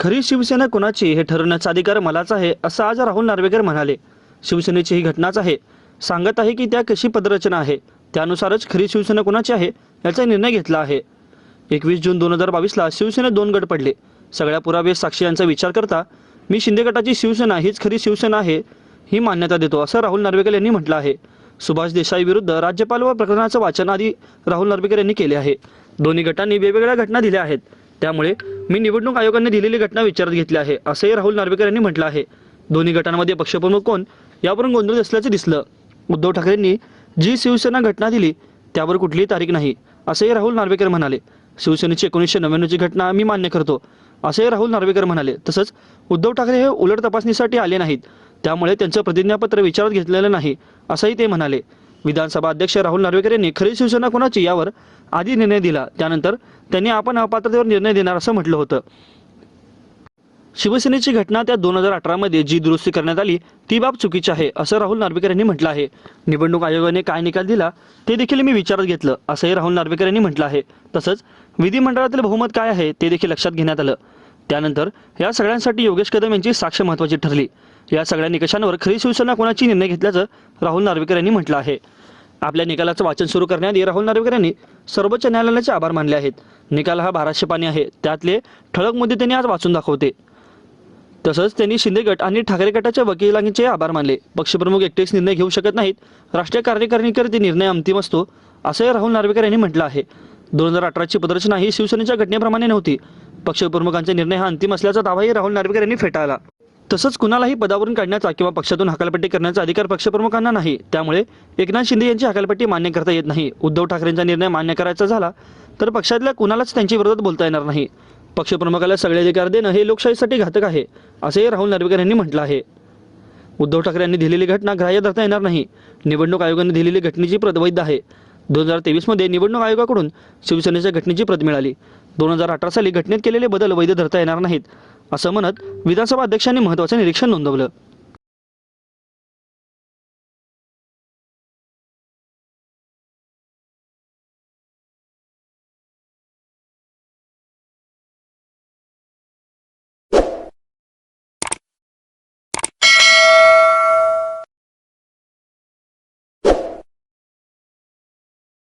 खरी शिवसेना कोणाची हे ठरवण्याचा अधिकार मलाच आहे असं आज राहुल नार्वेकर म्हणाले. शिवसेनेची ही घटनाच आहे. सांगत आहे की त्या कशी पदरचना आहे त्यानुसारच खरी शिवसेना कोणाची आहे याचा निर्णय घेतला आहे. एकवीस जून दोन हजार बावीसला शिवसेनेत दोन गट पडले. सगळ्या पुरावे साक्षी यांचा विचार करता मी शिंदे गटाची शिवसेना हीच खरी शिवसेना आहे ही मान्यता देतो असं राहुल नार्वेकर यांनी म्हटलं आहे. सुभाष देसाई विरुद्ध राज्यपाल व प्रकरणाचं वाचन आधी राहुल नार्वेकर यांनी केले आहे. दोन्ही गटांनी वेगवेगळ्या घटना दिल्या आहेत. त्यामुळे मी निवडणूक आयोगाने दिलेली घटना विचारात घेतली आहे असंही राहुल नार्वेकर यांनी म्हटलं आहे. दोन्ही गटांमध्ये पक्षप्रमुख कोण यावरून गोंधळ असल्याचं दिसलं. उद्धव ठाकरेंनी जी शिवसेना घटना दिली त्यावर कुठलीही तारीख नाही असंही राहुल नार्वेकर म्हणाले. शिवसेनेची एकोणीसशे नव्याण्णवची घटना मी मान्य करतो असंही राहुल नार्वेकर म्हणाले. तसंच उद्धव ठाकरे हे उलट तपासणीसाठी आले नाहीत त्यामुळे त्यांचं प्रतिज्ञापत्र विचारात घेतलेलं नाही असंही ते म्हणाले. विधानसभा अध्यक्ष राहुल नार्वेकर यांनी खरी शिवसेना कोणाची यावर आधी निर्णय दिला. त्यानंतर त्यांनी आपण अपात्रतेवर निर्णय देणार असं म्हटलं होतं. शिवसेनेची घटना त्या दोन हजार अठरामध्ये जी दुरुस्ती करण्यात आली ती बाब चुकीची आहे असं राहुल नार्वेकर यांनी म्हटलं आहे. निवडणूक आयोगाने काय निकाल दिला ते देखील मी विचारात घेतलं असंही राहुल नार्वेकर यांनी म्हटलं आहे. तसंच विधिमंडळातील बहुमत काय आहे ते देखील लक्षात घेण्यात आलं. त्यानंतर या सगळ्यांसाठी योगेश कदम यांची साक्ष महत्वाची ठरली. या सगळ्या निकषांवर खरी शिवसेना कोणाची निर्णय घेतल्याचं राहुल नार्वेकर यांनी म्हटलं आहे. आपल्या निकालाचं वाचन सुरू करण्याआधी राहुल नार्वेकर यांनी सर्वोच्च न्यायालयाचे आभार मानले आहेत. निकाल हा बाराशे पाणी आहे. त्यातले ठळक मुद्दे त्यांनी आज वाचून दाखवते. तसंच त्यांनी शिंदे गट आणि ठाकरे गटाच्या वकिलांचे आभार मानले. पक्षप्रमुख एकटेच निर्णय घेऊ शकत नाहीत. राष्ट्रीय कार्यकारिणीकडे निर्णय अंतिम असतो असंही राहुल नार्वेकर यांनी म्हटलं आहे. दोन हजार अठराची प्रदर्शना ही शिवसेनेच्या घटनेप्रमाणे नव्हती. पक्षप्रमुखांचा निर्णय हा अंतिम असल्याचा दावाही राहुल नार्वेकर यांनी फेटाळला. तसंच कुणालाही पदावरून काढण्याचा किंवा पक्षातून हकालपट्टी करण्याचा अधिकार पक्षप्रमुखांना नाही. त्यामुळे एकनाथ शिंदे यांची हकालपट्टी मान्य करता येत नाही. उद्धव ठाकरेंचा निर्णय मान्य करायचा झाला तर पक्षातल्या कुणालाच त्यांच्या विरोधात बोलता येणार नाही. पक्षप्रमुखाला सगळे अधिकार देणं हे लोकशाहीसाठी घातक आहे असंही राहुल नार्वेकर यांनी म्हटलं आहे. उद्धव ठाकरे यांनी दिलेली घटना ग्राह्य धरता येणार नाही. निवडणूक आयोगाने दिलेली घटनेची प्रत वैध आहे. दोन हजार तेवीसमध्ये निवडणूक आयोगाकडून शिवसेनेच्या घटनेची प्रत मिळाली. दोन हजार अठरा साली घटनेत केलेले बदल वैध धरता येणार नाहीत असं म्हणत विधानसभा अध्यक्षांनी महत्त्वाचं निरीक्षण नोंदवलं.